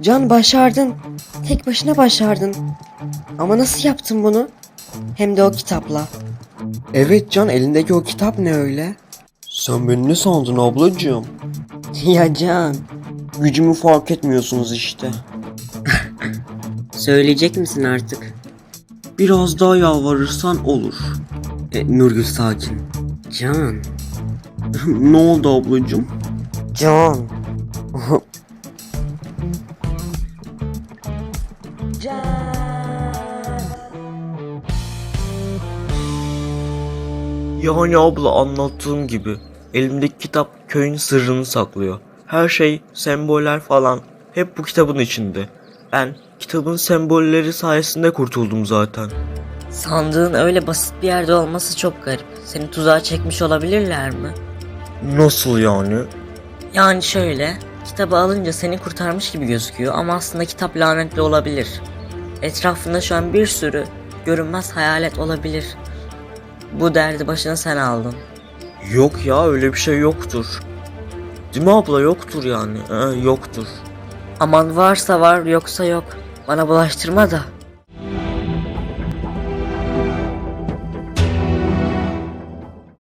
Can başardın. Tek başına başardın. Ama nasıl yaptın bunu? Hem de o kitapla. Evet Can elindeki o kitap ne öyle? Sen beni ne sandın ablacığım? ya Can. Gücümü fark etmiyorsunuz işte. Söyleyecek misin artık? Biraz daha yalvarırsan olur. E, Nurgül sakin. Can. ne oldu ablacığım? Can. Yani abla anlattığım gibi elimdeki kitap köyün sırrını saklıyor. Her şey, semboller falan hep bu kitabın içinde. Ben kitabın sembolleri sayesinde kurtuldum zaten. Sandığın öyle basit bir yerde olması çok garip. Seni tuzağa çekmiş olabilirler mi? Nasıl yani? Yani şöyle, kitabı alınca seni kurtarmış gibi gözüküyor ama aslında kitap lanetli olabilir. Etrafında şu an bir sürü görünmez hayalet olabilir. Bu derdi başına sen aldın. Yok ya öyle bir şey yoktur. Değil mi abla yoktur yani. Ee, yoktur. Aman varsa var yoksa yok. Bana bulaştırma da.